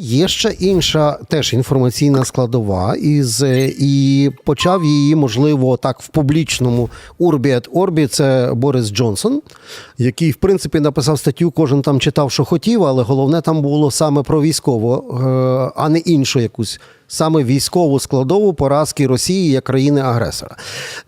Є ще інша теж інформаційна складова, із, е, і почав її, можливо, так в публічному урбі орбі. Це Борис Джонсон, який, в принципі, написав статтю, кожен там читав, що хотів, але головне там було саме про військово, е, а не іншу якусь. Саме військову складову поразки Росії як країни-агресора.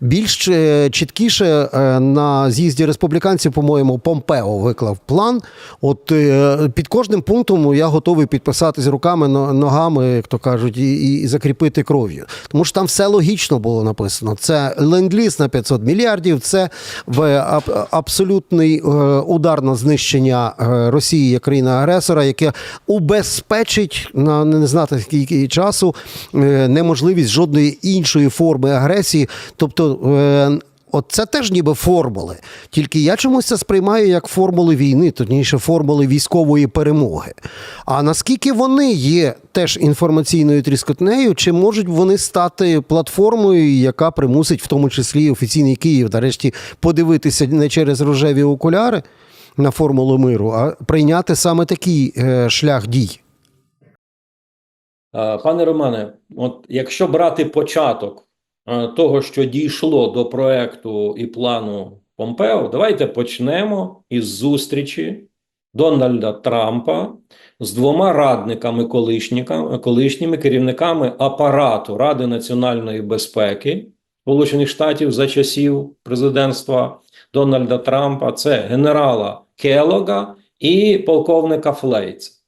Більш е, чіткіше е, на з'їзді республіканців, по-моєму, Помпео виклав план. От е, під кожним пунктом я готовий підписатись руками, ногами, як то кажуть, і, і закріпити кров'ю. Тому що там все логічно було написано. Це ленд-ліз на 500 мільярдів, це в абсолютний удар на знищення Росії як країни-агресора, яке убезпечить на не знати скільки часу е, неможливість жодної іншої форми агресії. Тобто. е, От це теж ніби формули. Тільки я чомусь це сприймаю як формули війни, точніше, формули військової перемоги. А наскільки вони є теж інформаційною тріскотнею, чи можуть вони стати платформою, яка примусить в тому числі офіційний Київ, нарешті, подивитися не через рожеві окуляри на формулу миру, а прийняти саме такий е, шлях дій? Е, Пане Романе, от якщо брати початок е, того, що дійшло до проекту і плану Помпео, давайте почнемо із зустрічі Дональда Трампа з двома радниками колишніми керівниками апарату Ради національної безпеки Сполучених Штатів за часів президентства Дональда Трампа. Це генерала Келога і полковника Флейца.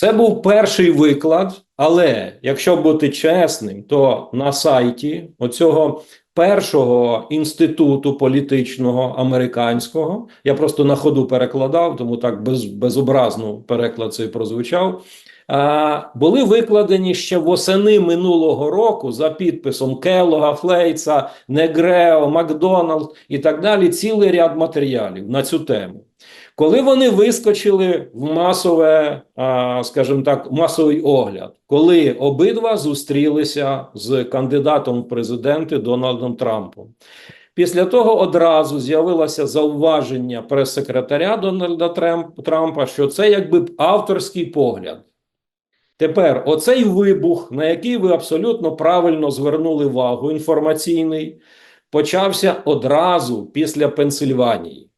Це був перший виклад, але якщо бути чесним, то на сайті оцього першого інституту політичного американського, я просто на ходу перекладав, тому так без, безобразно переклад цей прозвучав. Були викладені ще восени минулого року за підписом Келлога, Флейца, Негрео, Макдоналд і так далі. Цілий ряд матеріалів на цю тему. Коли вони вискочили в масове, скажімо так, масовий огляд, коли обидва зустрілися з кандидатом в президенти Дональдом Трампом. Після того одразу з'явилося зауваження прес-секретаря Дональда Трампа, що це якби авторський погляд. Тепер оцей вибух, на який ви абсолютно правильно звернули увагу, інформаційний, почався одразу після Пенсильванії.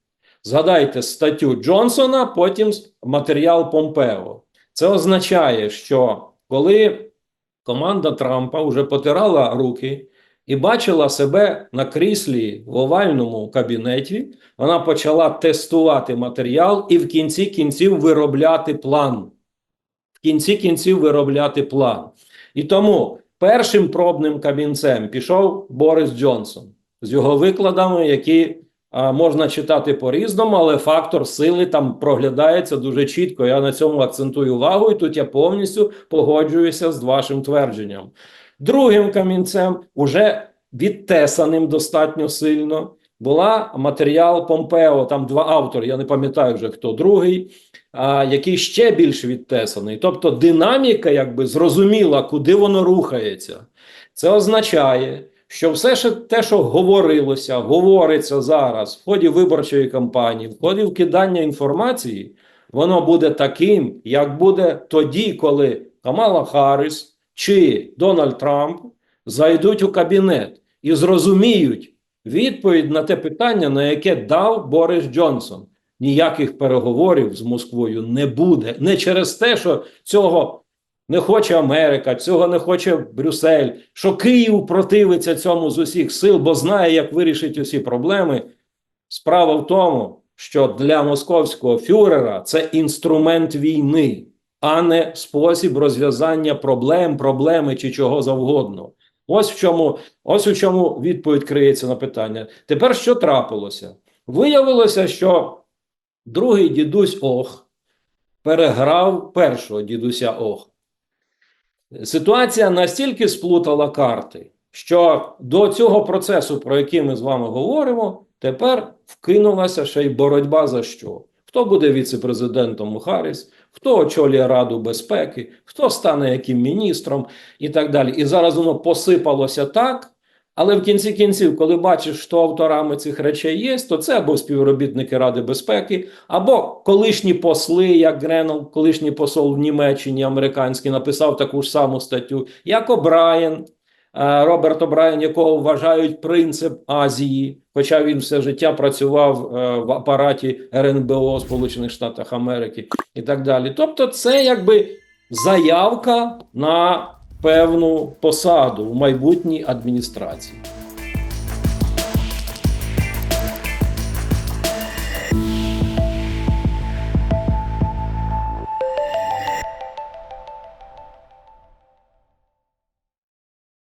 Згадайте статтю Джонсона, потім матеріал Помпео. Це означає, що коли команда Трампа вже потирала руки і бачила себе на кріслі в овальному кабінеті, вона почала тестувати матеріал і в кінці кінців виробляти план. В кінці кінців виробляти план. І тому першим пробним камінцем пішов Борис Джонсон з його викладами, які можна читати по-різному, але фактор сили там проглядається дуже чітко. Я на цьому акцентую увагу, і тут я повністю погоджуюся з вашим твердженням. Другим камінцем, уже відтесаним достатньо сильно, була матеріал Помпео. Там два автори, я не пам'ятаю вже хто другий, а, який ще більш відтесаний. Тобто динаміка, якби зрозуміла, куди воно рухається. Це означає, що все ще те, що говорилося, говориться зараз в ході виборчої кампанії, в ході вкидання інформації, воно буде таким, як буде тоді, коли Камала Харріс чи Дональд Трамп зайдуть у кабінет і зрозуміють відповідь на те питання, на яке дав Борис Джонсон. Ніяких переговорів з Москвою не буде. Не через те, що цього не хоче Америка, цього не хоче Брюссель, що Київ противиться цьому з усіх сил, бо знає, як вирішить усі проблеми. Справа в тому, що для московського фюрера це інструмент війни, а не спосіб розв'язання проблем, проблеми чи чого завгодно. Ось в чому, ось у чому відповідь криється на питання. Тепер що трапилося? Виявилося, що другий дідусь Ох переграв першого дідуся Ох. Ситуація настільки сплутала карти, що до цього процесу, про який ми з вами говоримо, тепер вкинулася ще й боротьба за що? Хто буде віце-президентом Харріс, хто очолює Раду безпеки, хто стане яким міністром і так далі. І зараз воно посипалося так, Але в кінці кінців, коли бачиш, що авторами цих речей є, то це або співробітники Ради безпеки, або колишні посли, як Гренел, колишній посол в Німеччині американський, написав таку ж саму статтю, як О'Брайен, е, Роберт О'Брайен, якого вважають принцип Азії, хоча він все життя працював е, в апараті РНБО Сполучених Штатів Америки і так далі. Тобто, це якби заявка на певну посаду в майбутній адміністрації.